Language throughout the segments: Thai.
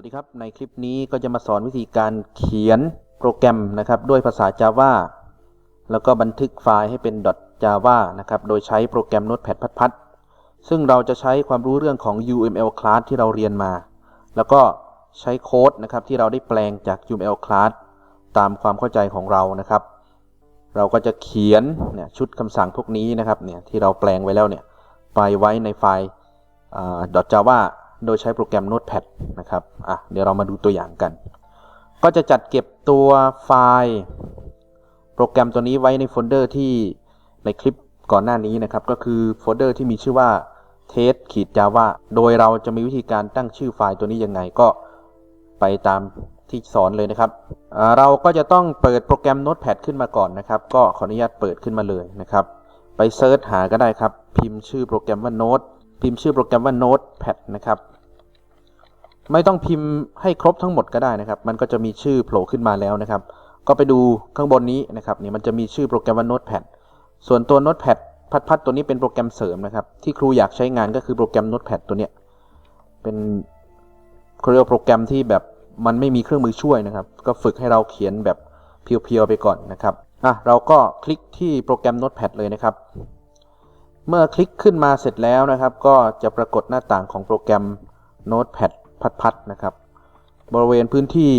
วัสดีครับ ในคลิปนี้ก็จะมาสอนวิธีการเขียนโปรแกรมนะครับด้วยภาษา Java แล้วก็บันทึกไฟล์ให้เป็น .java นะครับโดยใช้โปรแกรม Notepad พัดๆซึ่งเราจะใช้ความรู้เรื่องของ UML class ที่เราเรียนมา แล้วก็ใช้โค้ดนะครับที่เราได้แปลงจาก UML class ตามความเข้าใจของเรานะครับ เราก็จะเขียนเนี่ยชุดคำสั่งพวกนี้นะครับเนี่ยที่เราแปลงไว้แล้วเนี่ยไปไว้ในไฟล์ .java โดยใช้โปรแกรม Notepad นะครับอะเดี๋ยวเรามาดูตัวอย่างกัน ก็จะจัดเก็บตัวไฟล์ โปรแกรมตัวนี้ไว้ในโฟลเดอร์ที่ในคลิปก่อนหน้านี้นะครับ ก็คือโฟลเดอร์ที่มีชื่อว่า test ขีด java โดยเราจะมีวิธีการตั้งชื่อไฟล์ตัวนี้ยังไงก็ไปตามที่สอนเลยนะครับ เราก็จะต้องเปิดโปรแกรม Notepad ขึ้นมาก่อนนะครับ ก็ขออนุญาตเปิดขึ้นมาเลยนะครับ ไปเซิร์ชหาก็ได้ครับ พิมพ์ชื่อโปรแกรมว่า Note พิมพ์ชื่อโปรแกรมว่า Notepad นะครับ ไม่ต้องพิมพ์ให้ครบทั้งหมดก็ได้นะครับ มันก็จะมีชื่อโผล่ขึ้นมาแล้วนะครับ ก็ไปดูข้างบนนี้นะครับนี่มันจะมีชื่อโปรแกรมว่า Notepad ส่วนตัว Notepad พัดๆตัวนี้เป็นโปรแกรมเสริมนะครับ ที่ครูอยากใช้งานก็คือโปรแกรม Notepad ตัวเนี้ยเป็นเขาเรียกโปรแกรมที่แบบมันไม่มีเครื่องมือช่วยนะครับ ก็ฝึกให้เราเขียนแบบเพียวๆไปก่อนนะครับอะเราก็คลิกที่โปรแกรม Notepad เลยนะครับ เมื่อคลิกขึ้นมาเสร็จแล้วนะครับ ก็จะปรากฏหน้าต่างของโปรแกรม Notepad พัดๆนะครับ บริเวณพื้นที่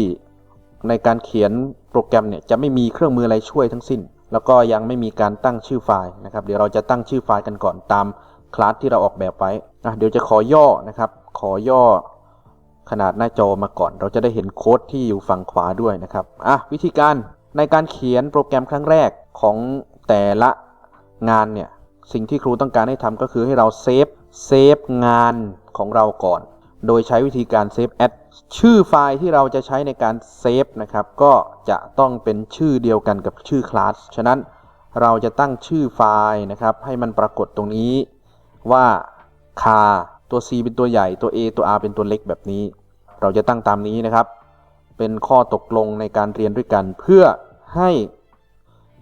ในการเขียนโปรแกรมเนี่ยจะไม่มีเครื่องมืออะไรช่วยทั้งสิ้น แล้วก็ยังไม่มีการตั้งชื่อไฟล์นะครับ เดี๋ยวเราจะตั้งชื่อไฟล์กันก่อนตามคลาสที่เราออกแบบไว้อะเดี๋ยวจะขอย่อนะครับ ขอย่อขนาดหน้าจอมาก่อน เราจะได้เห็นโค้ดที่อยู่ฝั่งขวาด้วยนะครับอะวิธีการในการเขียนโปรแกรมครั้งแรกของแต่ละงานเนี่ย สิ่งที่ครูต้องการให้ทำก็คือให้เราเซฟเซฟงานของเราก่อน โดยใช้วิธีการเซฟแอดชื่อไฟล์ที่เราจะใช้ในการเซฟนะครับ ก็จะต้องเป็นชื่อเดียวกันกับชื่อคลาส ฉะนั้นเราจะตั้งชื่อไฟล์นะครับ ให้มันปรากฏตรงนี้ว่าคาตัว C เป็นตัวใหญ่ตัว A ตัว R เป็นตัวเล็กแบบนี้ เราจะตั้งตามนี้นะครับ เป็นข้อตกลงในการเรียนด้วยกัน เพื่อให้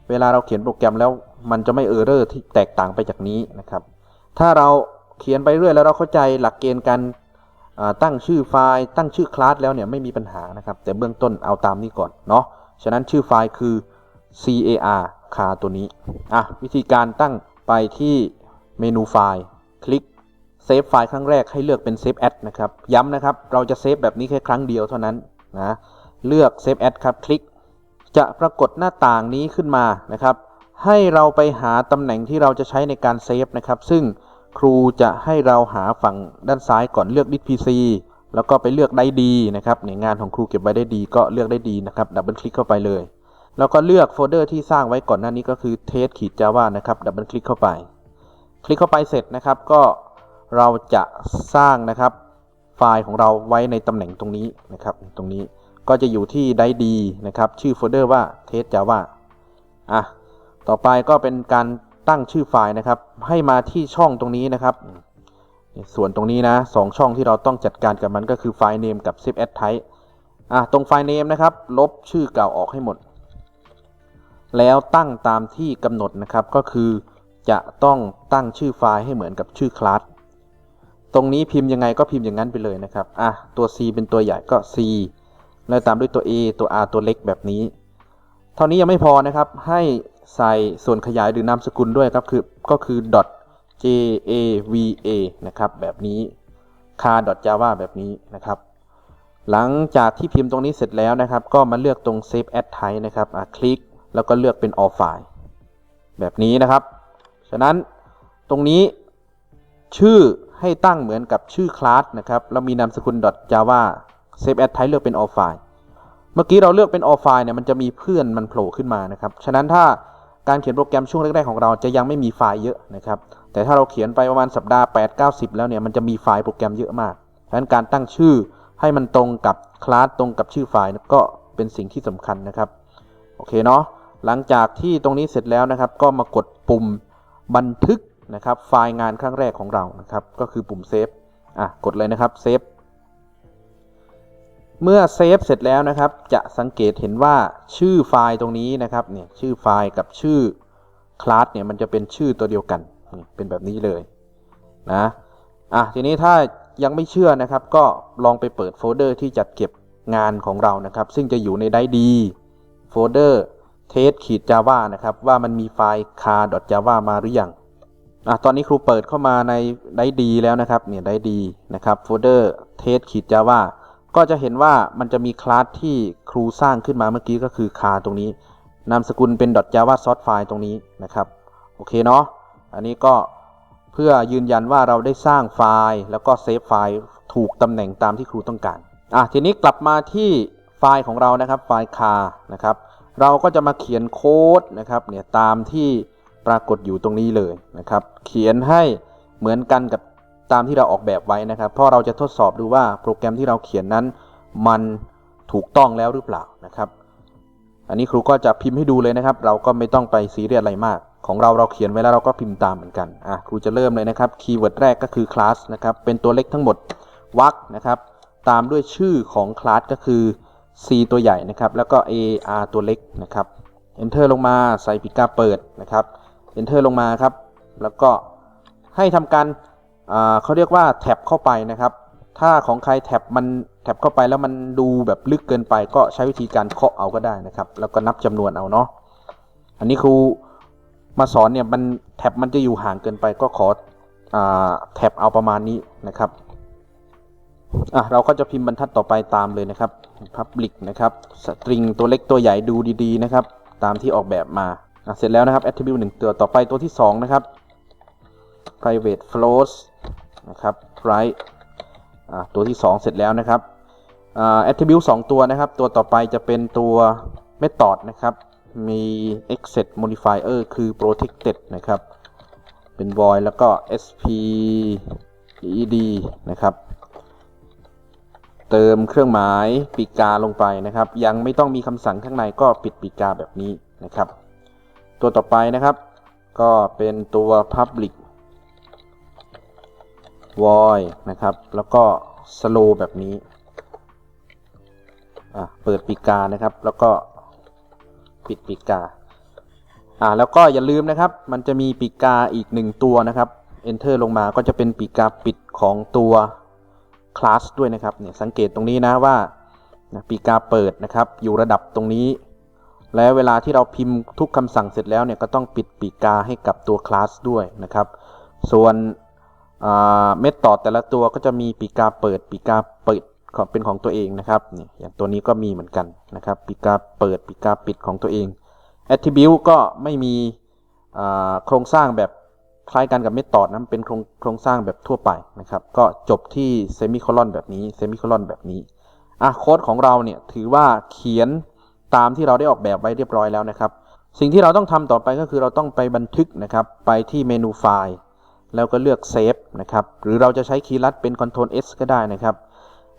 เวลาเราเขียนโปรแกรมแล้ว มันจะไม่เออร์เรอร์ที่แตกต่างไปจากนี้นะครับ ถ้าเราเขียนไปเรื่อยแล้วเราเข้าใจหลักเกณฑ์การตั้งชื่อไฟล์ ตั้งชื่อคลาสแล้วเนี่ยไม่มีปัญหานะครับ แต่เบื้องต้นเอาตามนี้ก่อนเนาะฉะนั้นชื่อไฟล์คือ car คาตัวนี้อะวิธีการตั้งไปที่เมนูไฟล์ คลิกเซฟไฟล์ครั้งแรกให้เลือกเป็นเซฟแอดนะครับ ย้ำนะครับ เราจะเซฟแบบนี้แค่ครั้งเดียวเท่านั้นนะเลือกเซฟแอดครับคลิก จะปรากฏหน้าต่างนี้ขึ้นมานะครับ ให้เราไปหาตำแหน่งที่เราจะใช้ในการเซฟนะครับ ซึ่งครูจะให้เราหาฝั่งด้านซ้ายก่อนเลือกดิสพีซีแล้วก็ไปเลือกได้ดีนะครับในงานของครูเก็บไว้ได้ดีก็เลือกได้ดีนะครับดับเบิลคลิกเข้าไปเลย แล้วก็เลือกโฟลเดอร์ที่สร้างไว้ก่อนหน้านี้ก็คือ test ขีด java นะครับดับเบิลคลิกเข้าไป คลิกเข้าไปเสร็จนะครับก็เราจะสร้างนะครับไฟล์ของเราไว้ในตำแหน่งตรงนี้นะครับ ตรงนี้ก็จะอยู่ที่ได้ดีนะครับ ชื่อโฟลเดอร์ว่า test java อะ ต่อไปก็เป็นการตั้งชื่อไฟล์นะครับ ให้มาที่ช่องตรงนี้นะครับ ส่วนตรงนี้นะสองช่องที่เราต้องจัดการกับมันก็คือไฟล์ name กับ save as type อะตรงไฟล์ name นะครับ ลบชื่อเก่าออกให้หมด แล้วตั้งตามที่กำหนดนะครับก็คือจะต้องตั้งชื่อไฟล์ให้เหมือนกับชื่อคลาสตรงนี้พิมพ์ยังไงก็พิมพ์อย่างนั้นไปเลยนะครับอะตัว C เป็นตัวใหญ่ก็ C แล้วตามด้วยตัว A ตัว R ตัวเล็กแบบนี้ เท่านี้ยังไม่พอนะครับให้ ใส่ส่วนขยายหรือนามสกุลด้วยครับคือก็คือ .java นะครับแบบนี้ car .java แบบนี้นะครับ หลังจากที่พิมพ์ตรงนี้เสร็จแล้วนะครับ ก็มาเลือกตรง save as type นะครับคลิกแล้วก็เลือกเป็น all file แบบนี้นะครับ ฉะนั้นตรงนี้ชื่อให้ตั้งเหมือนกับชื่อคลาสนะครับแล้วมีนามสกุล .java save as type เลือกเป็น all file เมื่อกี้เราเลือกเป็น all file เนี่ยมันจะมีเพื่อนมันโผล่ขึ้นมานะครับ ฉะนั้นถ้า การเขียนโปรแกรมช่วงแรกๆของเราจะยังไม่มีไฟล์เยอะนะครับ แต่ถ้าเราเขียนไปประมาณสัปดาห์ 8 90 แล้วเนี่ยมันจะมีไฟล์โปรแกรมเยอะมากฉะนั้นการตั้งชื่อให้มันตรงกับคลาสตรงกับชื่อไฟล์ก็เป็นสิ่งที่สำคัญนะครับ โอเคเนาะหลังจากที่ตรงนี้เสร็จแล้วนะครับ ก็มากดปุ่มบันทึกนะครับ ไฟล์งานครั้งแรกของเรานะครับ ก็คือปุ่มเซฟอะกดเลยนะครับเซฟ เมื่อเซฟเสร็จแล้วนะครับ จะสังเกตเห็นว่าชื่อไฟล์ตรงนี้นะครับเนี่ยชื่อไฟล์กับชื่อคลาสเนี่ยมันจะเป็นชื่อตัวเดียวกันเป็นแบบนี้เลยนะอะทีนี้ถ้ายังไม่เชื่อนะครับ ก็ลองไปเปิดโฟลเดอร์ที่จัดเก็บงานของเรานะครับ ซึ่งจะอยู่ในไดดีโฟลเดอร์เทสขีด java นะครับ ว่ามันมีไฟล์ car.java มาหรือยังอะตอนนี้ครูเปิดเข้ามาในไดดีแล้วนะครับเนี่ยไดดีนะครับโฟลเดอร์เทสขีด java ก็จะเห็นว่ามันจะมีคลาสที่ครูสร้างขึ้นมาเมื่อกี้ก็คือ car ตรงนี้ นามสกุลเป็น .java source file ตรงนี้นะครับ โอเคเนาะ อันนี้ก็เพื่อยืนยันว่าเราได้สร้างไฟล์ แล้วก็เซฟไฟล์ถูกตำแหน่งตามที่ครูต้องการ อะ ทีนี้กลับมาที่ไฟล์ของเรานะครับ ไฟล์ car นะครับ เราก็จะมาเขียนโค้ดนะครับ เนี่ยตามที่ปรากฏอยู่ตรงนี้เลยนะครับ เขียนให้เหมือนกันกับ ตามที่เราออกแบบไว้นะครับ เพราะเราจะทดสอบดูว่าโปรแกรมที่เราเขียนนั้น มันถูกต้องแล้วหรือเปล่านะครับ อันนี้ครูก็จะพิมพ์ให้ดูเลยนะครับ เราก็ไม่ต้องไปซีเรียสอะไรมาก ของเราเราเขียนไว้แล้วเราก็พิมพ์ตามเหมือนกันอะครูจะเริ่มเลยนะครับคีย์เวิร์ดแรกก็คือคลาสนะครับเป็นตัวเล็กทั้งหมดวรรคนะครับตามด้วยชื่อของคลาสก็คือ C ตัวใหญ่นะครับ แล้วก็ A R ตัวเล็กนะครับ Enter ลงมาใส่ปีกาเปิดนะครับ Enter ลงมาครับ แล้วก็ให้ทำการ เขาเรียกว่าแท็บเข้าไปนะครับ ถ้าของใครแท็บมันแท็บเข้าไปแล้วมันดูแบบลึกเกินไป ก็ใช้วิธีการเคาะเอาก็ได้นะครับ แล้วก็นับจำนวนเอาเนาะอันนี้ครูมาสอนเนี่ยมันแท็บมันจะอยู่ห่างเกินไป ก็ขออแท็บเอาประมาณนี้นะครับอะเราก็จะพิมพ์บรรทัดต่อไปตามเลยนะครับ public นะครับ string ตัวเล็กตัวใหญ่ดูดีๆนะครับ ตามที่ออกแบบมาอะเสร็จแล้วนะครับ attribute หนึ่งตัวต่อไปตัวที่สองนะครับ private floats นะครับ right ตัวที่ 2 เสร็จแล้วนะครับอ่า attribute 2 ตัวนะครับ ตัวต่อไปจะเป็นตัว method นะครับ มี exit modifier คือ protected นะครับ เป็น void แล้วก็ sped นะครับ เติมเครื่องหมายปีกาลงไปนะครับ ยังไม่ต้องมีคำสั่งข้างในก็ปิดปีกาแบบนี้นะครับ ตัวต่อไปนะครับ ก็เป็นตัว public void นะครับ แล้วก็ slow แบบนี้ เปิดปีกานะครับ แล้วก็ปิดปีกา อ่า แล้วก็อย่าลืมนะครับ มันจะมีปีกาอีกหนึ่งตัวนะครับ enter ลงมาก็จะเป็นปีกาปิดของตัว class ด้วยนะครับ เนี่ยสังเกตตรงนี้นะว่าปีกาเปิดนะครับ อยู่ระดับตรงนี้ และเวลาที่เราพิมพ์ทุกคำสั่งเสร็จแล้วเนี่ยก็ต้องปิดปีกาให้กับตัว class ด้วยนะครับ ส่วน เมธอแต่ละตัวก็จะมีปีกาเปิดปีกาเปิดของเป็นของตัวเองนะครับนี่อย่างตัวนี้ก็มีเหมือนกันนะครับปีกาเปิดปีกาปิดของตัวเอง attribute ก็ไม่มีโครงสร้างแบบคล้ายกันกับเมธอดนะมันเป็นโครงโครงสร้างแบบทั่วไปนะครับ ก็จบที่เซมิโคลอนแบบนี้เซมิโคลอนแบบนี้อะโค้ดของเราเนี่ยถือว่าเขียนตามที่เราได้ออกแบบไว้เรียบร้อยแล้วนะครับ สิ่งที่เราต้องทำต่อไปก็คือเราต้องไปบันทึกนะครับ ไปที่เมนูไฟล์ แล้วก็เลือกเซฟนะครับ หรือเราจะใช้คีย์ลัดเป็น Ctrl S ก็ได้นะครับ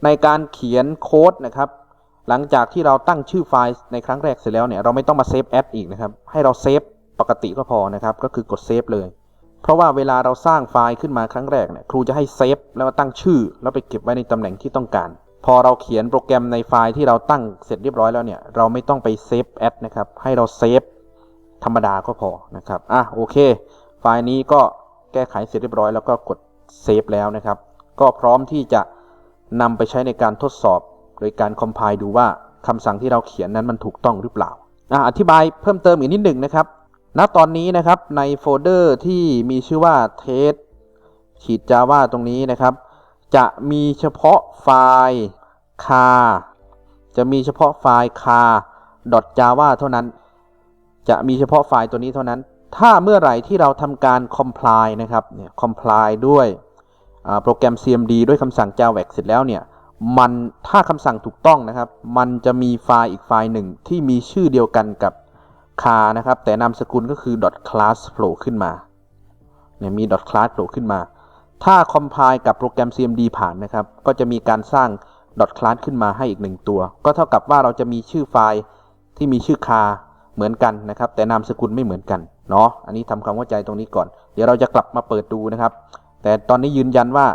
ในการเขียนโค้ดนะครับ หลังจากที่เราตั้งชื่อไฟล์ในครั้งแรกเสร็จแล้วเนี่ย เราไม่ต้องมาเซฟแอดอีกนะครับ ให้เราเซฟปกติก็พอนะครับ ก็คือกดเซฟเลย เพราะว่าเวลาเราสร้างไฟล์ขึ้นมาครั้งแรกเนี่ย ครูจะให้เซฟแล้วตั้งชื่อ แล้วไปเก็บไว้ในตำแหน่งที่ต้องการ พอเราเขียนโปรแกรมในไฟล์ที่เราตั้งเสร็จเรียบร้อยแล้วเนี่ย เราไม่ต้องไปเซฟแอดนะครับ ให้เราเซฟธรรมดาก็พอนะครับ อะโอเค ไฟล์นี้ก็ แก้ไขเสร็จเรียบร้อยแล้วก็กดเซฟแล้วนะครับ ก็พร้อมที่จะนำไปใช้ในการทดสอบ โดยการคอมไพล์ดูว่าคำสั่งที่เราเขียนนั้นมันถูกต้องหรือเปล่าอธิบายเพิ่มเติมอีกนิดหนึ่งนะครับ ณ ตอนนี้นะครับในโฟลเดอร์ที่มีชื่อว่า test ขีด java ตรงนี้นะครับ จะมีเฉพาะไฟล์ car จะมีเฉพาะไฟล์ car java เท่านั้น จะมีเฉพาะไฟล์ตัวนี้เท่านั้น ถ้าเมื่อไหร่ที่เราทำการ comply นะครับเนี่ย comply ด้วยโปรแกรม cmd ด้วยคำสั่ง javax เสร็จแล้วเนี่ยมันถ้าคำสั่งถูกต้องนะครับ มันจะมีไฟล์อีกไฟล์หนึ่งที่มีชื่อเดียวกันกับ car นะครับ แต่นามสกุลก็คือ .class flow ขึ้นมาเนี่ยมี .class flow ขึ้นมา ถ้า compile กับโปรแกรม cmd ผ่านนะครับ ก็จะมีการสร้าง .class ขึ้นมาให้อีกหนึ่งตัว ก็เท่ากับว่าเราจะมีชื่อไฟล์ที่มีชื่อ car เหมือนกันนะครับ แต่นามสกุลไม่เหมือนกันเนาะอันนี้ทำความเข้าใจตรงนี้ก่อน เดี๋ยวเราจะกลับมาเปิดดูนะครับ แต่ตอนนี้ยืนยันว่า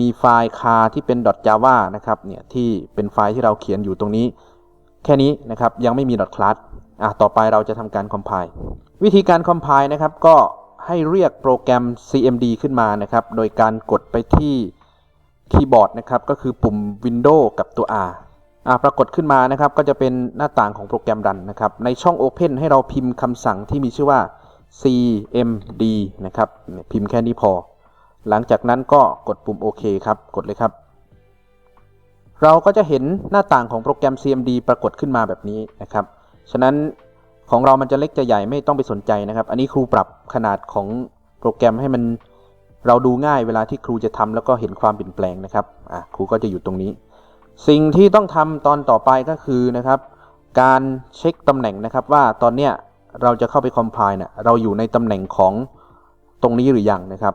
มีไฟล์ car ที่เป็น .java นะครับเนี่ยที่เป็นไฟล์ที่เราเขียนอยู่ตรงนี้ แค่นี้นะครับยังไม่มี .class อะต่อไปเราจะทำการ compile วิธีการ compile นะครับก็ให้เรียกโปรแกรม cmd ขึ้นมานะครับ โดยการกดไปที่คีย์บอร์ดนะครับ ก็คือปุ่ม Windows กับตัว R ปรากฏขึ้นมานะครับก็จะเป็นหน้าต่างของโปรแกรมรันนะครับในช่อง Open ให้เราพิมพ์คำสั่งที่มีชื่อว่า cmd นะครับพิมพ์แค่นี้พอ หลังจากนั้นก็กดปุ่มโอเคครับกดเลยครับ เราก็จะเห็นหน้าต่างของโปรแกรม cmd ปรากฏขึ้นมาแบบนี้นะครับฉะนั้นของเรามันจะเล็กจะใหญ่ไม่ต้องไปสนใจนะครับ อันนี้ครูปรับขนาดของโปรแกรมให้มันเราดูง่ายเวลาที่ครูจะทำแล้วก็เห็นความเปลี่ยนแปลงนะครับอะครูก็จะอยู่ตรงนี้ สิ่งที่ต้องทำตอนต่อไปก็คือนะครับ การเช็คตำแหน่งนะครับว่าตอนเนี้ยเราจะเข้าไปคอมไพล์เนี่ยเราอยู่ในตำแหน่งของตรงนี้หรือยังนะครับ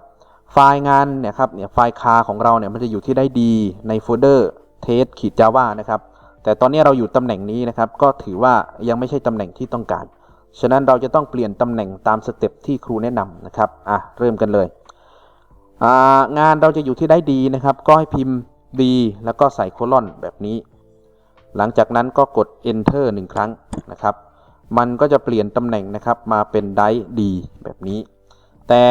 ไฟล์งานเนี่ยครับเนี่ยไฟล์คาของเราเนี่ยมันจะอยู่ที่ได้ดีในโฟลเดอร์เทสขีดจาว่านะครับ แต่ตอนนี้เราอยู่ตำแหน่งนี้นะครับ ก็ถือว่ายังไม่ใช่ตำแหน่งที่ต้องการ ฉะนั้นเราจะต้องเปลี่ยนตำแหน่งตามสเต็ปที่ครูแนะนำนะครับ อะ เริ่มกันเลย งานเราจะอยู่ที่ได้ดีนะครับ ก็ให้พิมพ์ D แล้วก็ใส่โคลอนแบบนี้ หลังจากนั้นก็กด enter หนึ่งครั้งนะครับ มันก็จะเปลี่ยนตำแหน่งนะครับมาเป็นได้ดี แบบนี้ แต่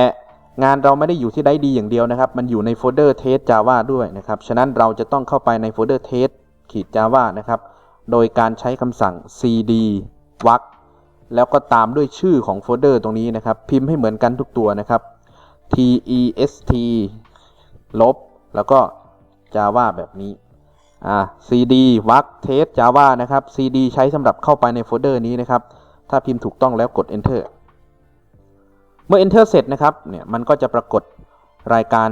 งานเราไม่ได้อยู่ที่ได้ดีอย่างเดียวนะครับ มันอยู่ในโฟลเดอร์เทส Java ด้วยนะครับ ฉะนั้นเราจะต้องเข้าไปในโฟลเดอร์เทสขีด Java นะครับ โดยการใช้คำสั่ง cd วักแล้วก็ตามด้วยชื่อของโฟลเดอร์ตรงนี้นะครับ พิมพ์ให้เหมือนกันทุกตัวนะครับ test ลบ แล้วก็ Java แบบนี้อ่า cd วักเทส Java นะครับ cd ใช้สำหรับเข้าไปในโฟลเดอร์นี้นะครับ ถ้าพิมพ์ถูกต้องแล้วกด enter เมื่อ enter เสร็จนะครับ เนี่ยมันก็จะปรากฏรายการ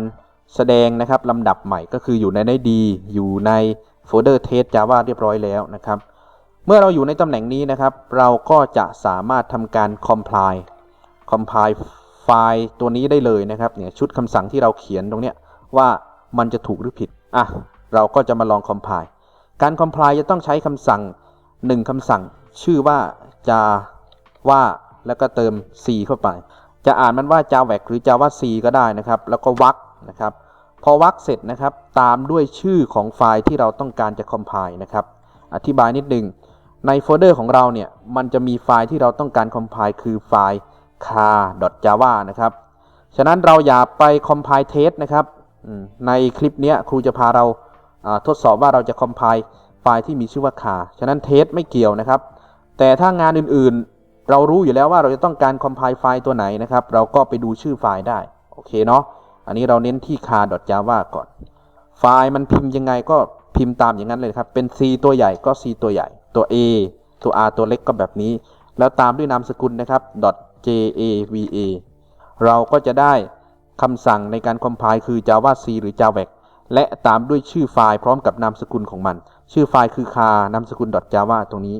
แสดงนะครับลำดับใหม่ก็คืออยู่ในได้ดี อยู่ในโฟลเดอร์ test Java เรียบร้อยแล้วนะครับ เมื่อเราอยู่ในตำแหน่งนี้นะครับ เราก็จะสามารถทำการ compile compile ไฟล์ตัวนี้ได้เลยนะครับ เนี่ยชุดคำสั่งที่เราเขียนตรงเนี้ยว่ามันจะถูกหรือผิด อะเราก็จะมาลอง compile การ compile จะต้องใช้คำสั่ง 1คำสั่ง ชื่อว่าจะว่าแล้วก็เติม c เข้าไป จะอ่านมันว่า java หรือ java c ก็ได้นะครับ แล้วก็วักนะครับ พอวักเสร็จนะครับ ตามด้วยชื่อของไฟล์ที่เราต้องการจะ compile นะครับ อธิบายนิดนึง ในโฟลเดอร์ของเราเนี่ย มันจะมีไฟล์ที่เราต้องการ compile คือไฟล์ car.java นะครับ ฉะนั้นเราอย่าไป compile test นะครับ ในคลิปนี้ครูจะพาเราทดสอบว่าเราจะ compile ไฟล์ที่มีชื่อว่า car ฉะนั้น test ไม่เกี่ยวนะครับ แต่ถ้างานอื่นๆ เรารู้อยู่แล้วว่าเราจะต้องการ compile ไฟล์ตัวไหนนะครับ เราก็ไปดูชื่อไฟล์ได้ โอเคเนาะ อันนี้เราเน้นที่ car.java ก่อน ไฟล์มันพิมพ์ยังไงก็พิมพ์ตามอย่างนั้นเลยครับ เป็น C ตัวใหญ่ก็ C ตัวใหญ่ ตัว A ตัว R ตัวเล็กก็แบบนี้ แล้วตามด้วยนามสกุลนะครับ .java เราก็จะได้ คำสั่งในการ compile คือ java c หรือ javac และตามด้วยชื่อไฟล์พร้อมกับนามสกุลของมัน ชื่อไฟล์คือ car นามสกุล .java ตรงนี้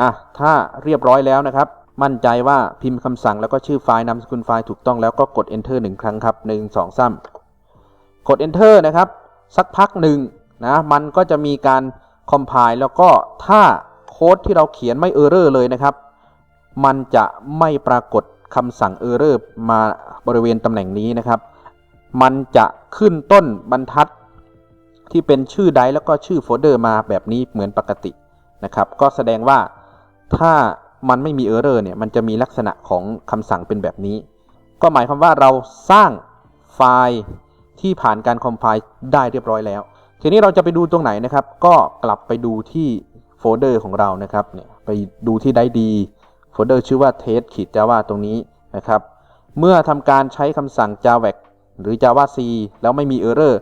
อะถ้าเรียบร้อยแล้วนะครับ มั่นใจว่าพิมพ์คำสั่งแล้วก็ชื่อไฟล์นามสกุลไฟล์ถูกต้องแล้วก็กด enter หนึ่งครั้งครับหนึ่งสองสามกด enter นะครับ สักพักหนึ่งนะ มันก็จะมีการ compile แล้วก็ถ้าโค้ดที่เราเขียนไม่ error เลยนะครับ มันจะไม่ปรากฏ คำสั่ง error มาบริเวณตำแหน่งนี้นะครับ มันจะขึ้นต้นบรรทัดที่เป็นชื่อไดแล้วก็ชื่อโฟลเดอร์มาแบบนี้เหมือนปกตินะครับ ก็แสดงว่าถ้ามันไม่มี error เนี่ย มันจะมีลักษณะของคำสั่งเป็นแบบนี้ ก็หมายความว่าเราสร้างไฟล์ที่ผ่านการ compile ได้เรียบร้อยแล้ว ทีนี้เราจะไปดูตรงไหนนะครับ ก็กลับไปดูที่โฟลเดอร์ของเรานะครับเนี่ยไปดูที่ไดดี โฟลเดอร์ชื่อว่า test ขีด java ตรงนี้นะครับ เมื่อทำการใช้คำสั่ง javac หรือ java c แล้วไม่มี error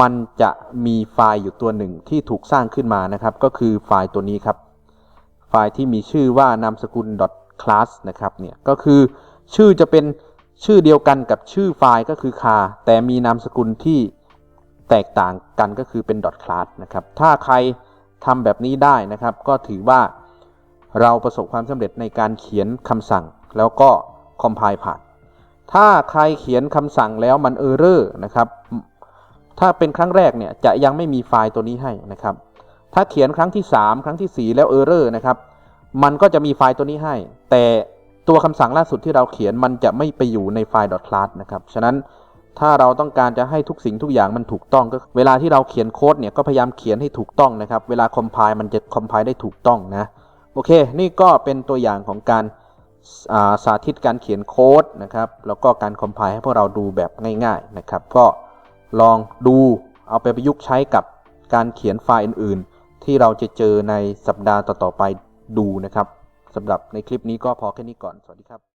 มันจะมีไฟล์อยู่ตัวหนึ่งที่ถูกสร้างขึ้นมานะครับ ก็คือไฟล์ตัวนี้ครับ ไฟล์ที่มีชื่อว่านามสกุล .class นะครับเนี่ยก็คือชื่อจะเป็นชื่อเดียวกันกับชื่อไฟล์ก็คือ car แต่มีนามสกุลที่แตกต่างกันก็คือเป็น .class นะครับ ถ้าใครทำแบบนี้ได้นะครับ ก็ถือว่า เราประสบความสำเร็จในการเขียนคำสั่ง แล้วก็ compile ผ่าน ถ้าใครเขียนคำสั่งแล้วมัน error นะครับ ถ้าเป็นครั้งแรกเนี่ยจะยังไม่มีไฟล์ตัวนี้ให้นะครับ ถ้าเขียนครั้งที่ 3 ครั้งที่ 4 แล้ว error นะครับ มันก็จะมีไฟล์ตัวนี้ให้ แต่ตัวคำสั่งล่าสุดที่เราเขียนมันจะไม่ไปอยู่ในไฟล์ .class นะครับ ฉะนั้นถ้าเราต้องการจะให้ทุกสิ่งทุกอย่างมันถูกต้องก็เวลาที่เราเขียนโค้ดเนี่ยก็พยายามเขียนให้ถูกต้องนะครับ เวลา compile มันจะ compile ได้ถูกต้องนะ โอเค นี่ก็เป็นตัวอย่างของการาสาธิตการเขียนโค้ดนะครับ แล้วก็การคอมไพล์ให้พวกเราดูแบบง่าย ๆนะครับ ก็ลองดูเอาไปประยุกต์ใช้กับการเขียนไฟล์อื่น ๆ ที่เราจะเจอในสัปดาห์ต่อๆไปดูนะครับสำหรับในคลิปนี้ก็พอแค่นี้ก่อน สวัสดีครับ